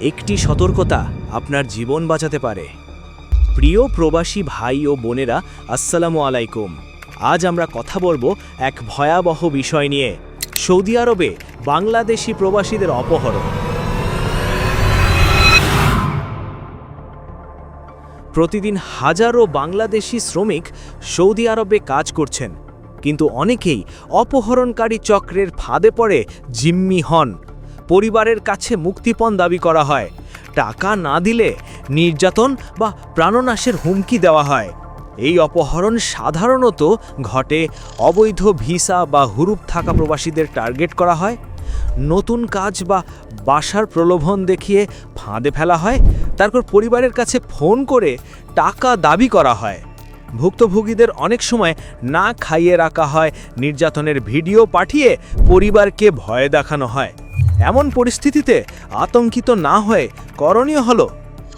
একটি সতর্কতা আপনার জীবন বাঁচাতে পারে। প্রিয় প্রবাসী ভাই ও বোনেরা, আসসালামু আলাইকুম। আজ আমরা কথা বলব এক ভয়াবহ বিষয় নিয়ে, সৌদি আরবে বাংলাদেশি প্রবাসীদের অপহরণ। প্রতিদিন হাজারো বাংলাদেশি শ্রমিক সৌদি আরবে কাজ করছেন, কিন্তু অনেকেই অপহরণকারী চক্রের ফাঁদে পড়ে জিম্মি হন। পরিবারের কাছে মুক্তিপণ দাবি করা হয়। টাকা না দিলে নির্যাতন বা প্রাণনাশের হুমকি দেওয়া হয়। এই অপহরণ সাধারণত ঘটে অবৈধ ভিসা বা হুরুপ থাকা প্রবাসীদের টার্গেট করা হয়। নতুন কাজ বা বাসার প্রলোভন দেখিয়ে ফাঁদে ফেলা হয়। তারপর পরিবারের কাছে ফোন করে টাকা দাবি করা হয়। ভুক্তভোগীদের অনেক সময় না খাইয়ে রাখা হয়। নির্যাতনের ভিডিও পাঠিয়ে পরিবারকে ভয় দেখানো হয়। এমন পরিস্থিতিতে আতঙ্কিত না হয়ে করণীয় হলো,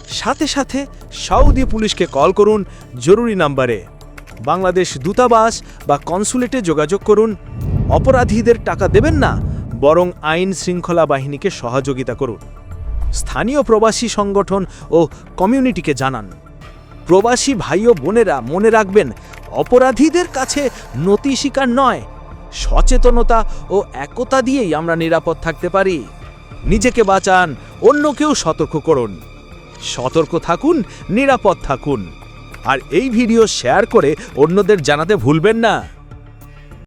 সাথে সাথে সৌদি পুলিশকে কল করুন জরুরি নাম্বারে। বাংলাদেশ দূতাবাস বা কনসুলেটে যোগাযোগ করুন। অপরাধীদের টাকা দেবেন না, বরং আইন শৃঙ্খলা বাহিনীকে সহযোগিতা করুন। স্থানীয় প্রবাসী সংগঠন ও কমিউনিটিকে জানান। প্রবাসী ভাই ও বোনেরা মনে রাখবেন, অপরাধীদের কাছে নতি শিকার নয় সচেতনতা ও একতা দিয়েই আমরা নিরাপদ থাকতে পারি। নিজেকে বাঁচান, অন্যকেও সতর্ক করুন। সতর্ক থাকুন, নিরাপদ থাকুন। আর এই ভিডিও শেয়ার করে অন্যদের জানাতে ভুলবেন না।